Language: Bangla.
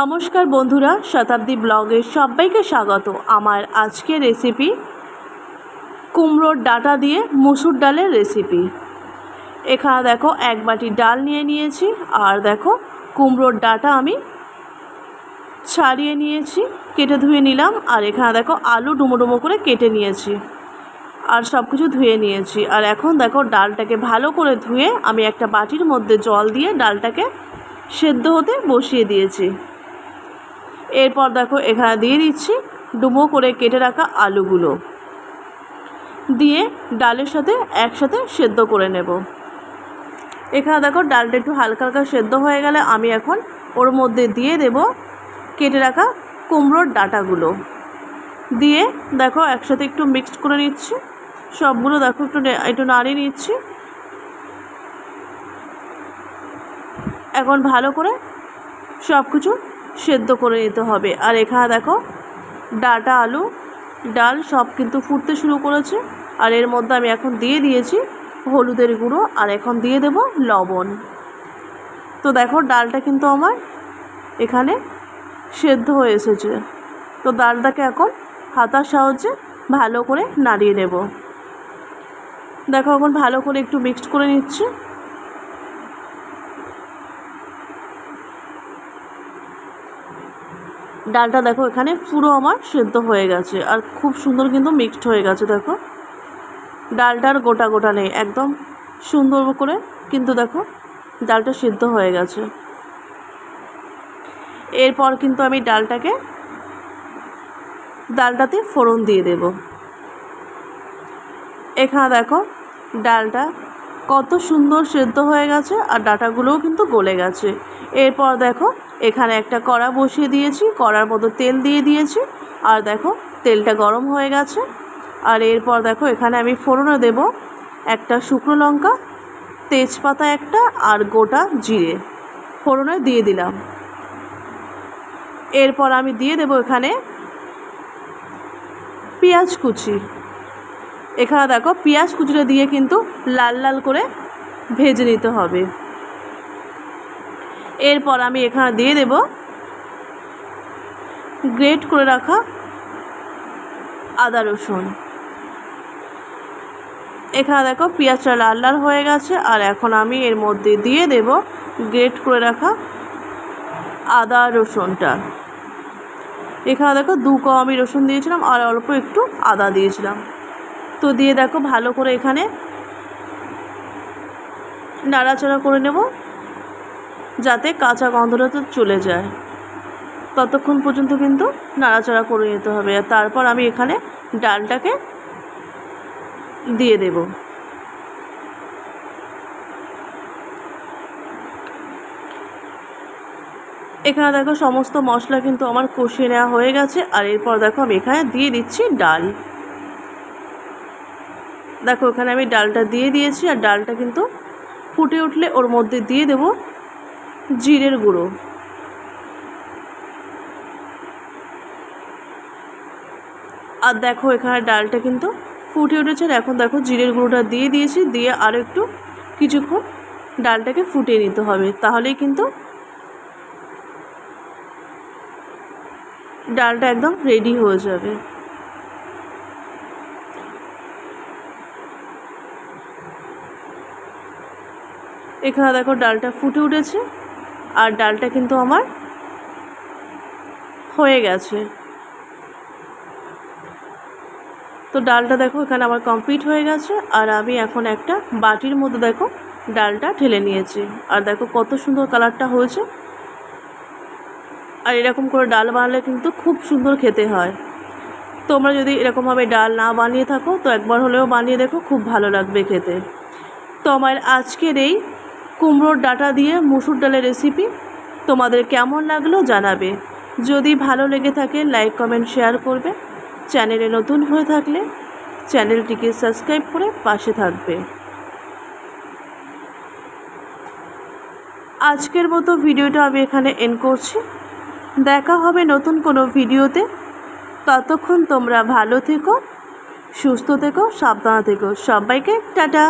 নমস্কার বন্ধুরা, শতাব্দী ব্লগে সবাইকে স্বাগত। আমার আজকের রেসিপি কুমড়োর ডাটা দিয়ে মুসুর ডালের রেসিপি এখানে দেখো, এক বাটি ডাল নিয়ে নিয়েছি, আর দেখো, কুমড়োর ডাটা আমি ছাড়িয়ে নিয়েছি, কেটে ধুয়ে নিলাম, আর এখানে দেখো, আলু ডুমো ডুমো করে কেটে নিয়েছি, আর সব কিছু ধুয়ে নিয়েছি। আর এখন দেখো, ডালটাকে ভালো করে ধুয়ে আমি একটা বাটির মধ্যে জল দিয়ে ডালটাকে সেদ্ধ হতে বসিয়ে দিয়েছি। এরপর দেখো এখানে দিয়ে দিচ্ছি ডুমো করে কেটে রাখা আলুগুলো। দিয়ে ডালের সাথে একসাথে সেদ্ধ করে নেব। এখানে দেখো ডালটা একটু হালকা হালকা সেদ্ধ হয়ে গেলে আমি এখন ওর মধ্যে দিয়ে দেব কেটে রাখা কুমড়োর ডাটাগুলো। দিয়ে দেখো একসাথে একটু মিক্সড করে নিচ্ছি। সবগুলো দেখো একটু একটু নাড়িয়ে নিচ্ছি। এখন ভালো করে সব কিছু সেদ্ধ করে নিতে হবে। আর এখানে দেখো, ডাটা, আলু, ডাল সব কিন্তু ফুটতে শুরু করেছে। আর এর মধ্যে আমি এখন দিয়ে দিয়েছি হলুদের গুঁড়ো আর এখন দিয়ে দেব লবণ। তো দেখো, ডালটা কিন্তু আমার এখানে সেদ্ধ হয়ে এসেছে। তো ডালটাকে এখন হাতার সাহায্যে ভালো করে নাড়িয়ে নেব। দেখো, এখন ভালো করে একটু মিক্সড করে নিচ্ছি। ডালটা দেখো এখানে পুরো আমার সেদ্ধ হয়ে গেছে। আর খুব সুন্দর কিন্তু মিক্সড হয়ে গেছে, দেখো। ডালটার গোটা গোটা নেই, একদম সুন্দর করে কিন্তু দেখো ডালটা সিদ্ধ হয়ে গেছে। এরপর কিন্তু আমি ডালটাকে ডালটাতে ফোড়ন দিয়ে দেব। এখানে দেখো ডালটা কত সুন্দর সেদ্ধ হয়ে গেছে আর ডাটাগুলোও কিন্তু গলে গেছে। এরপর দেখো, এখানে একটা কড়া বসিয়ে দিয়েছি, কড়ার মতো তেল দিয়ে দিয়েছি, আর দেখো, তেলটা গরম হয়ে গেছে। আর এরপর দেখো, এখানে আমি ফোড়নে দেব একটা শুকনো লঙ্কা, তেজপাতা একটা আর গোটা জিরে। ফোড়নে দিয়ে দিলাম। এরপর আমি দিয়ে দেব এখানে পেঁয়াজ কুচি। এখানে দেখো পেঁয়াজ কুচিটা দিয়ে কিন্তু লাল লাল করে ভেজে নিতে হবে। এরপর আমি এখানে দিয়ে দেব গ্রেট করে রাখা আদা রসুন। এখানে দেখো পেঁয়াজটা লাল লাল হয়ে গেছে আর এখন আমি এর মধ্যে দিয়ে দেব গ্রেট করে রাখা আদা রসুনটা। এখানে দেখো দু ক আমি রসুন দিয়েছিলাম আর অল্প একটু আদা দিয়েছিলাম। তো দিয়ে দেখো ভালো করে এখানে নাড়াচাড়া করে নেব যাতে কাঁচা গন্ধটা তো চলে যায়। ততক্ষণ পর্যন্ত কিন্তু নাড়াচাড়া করে নিতে হবে আর তারপর আমি এখানে ডালটাকে দিয়ে দেব। এখানে দেখো সমস্ত মশলা কিন্তু আমার কষিয়ে নেওয়া হয়ে গেছে আর এরপর দেখো আমি এখানে দিয়ে দিচ্ছি ডাল। দেখো, এখানে আমি ডালটা দিয়ে দিয়েছি, আর ডালটা কিন্তু ফুটে উঠলে ওর মধ্যে দিয়ে দেব জিরের গুঁড়ো। আর দেখো, এখানে ডালটা কিন্তু ফুটে উঠেছে, আর এখন দেখো, জিরের গুঁড়োটা দিয়ে দিয়েছি, দিয়ে আরও একটু কিছুক্ষণ ডালটাকে ফুটিয়ে নিতে হবে। তাহলেই কিন্তু ডালটা একদম রেডি হয়ে যাবে। এখানে দেখো ডালটা ফুটে উঠেছে, আর ডালটা কিন্তু আমার হয়ে গেছে। তো ডালটা দেখো এখানে আমার কমপ্লিট হয়ে গেছে, আর আমি এখন একটা বাটির মধ্যে দেখো ডালটা ঢেলে নিয়েছি। আর দেখো কত সুন্দর কালারটা হয়েছে। আর এরকম করে ডাল বানালে কিন্তু খুব সুন্দর খেতে হয়। তোমরা যদি এরকমভাবে ডাল না বানিয়ে থাকো, তো একবার হলেও বানিয়ে দেখো, খুব ভালো লাগবে খেতে। তো আমার আজকের এই কুমড়োর ডাটা দিয়ে মুসুর ডালের রেসিপি তোমাদের কেমন লাগল জানাবে। যদি ভালো লেগে থাকে লাইক কমেন্ট শেয়ার করবে। চ্যানেলে নতুন হয়ে থাকলে চ্যানেলটিকে সাবস্ক্রাইব করে পাশে থাকবে। আজকের মতো ভিডিওটা আমি এখানে এন্ড করছি। দেখা হবে নতুন কোনো ভিডিওতে। ততক্ষণ তোমরা ভালো থেকো, সুস্থ থেকো, সাবধানে থেকো। সবাইকে টাটা।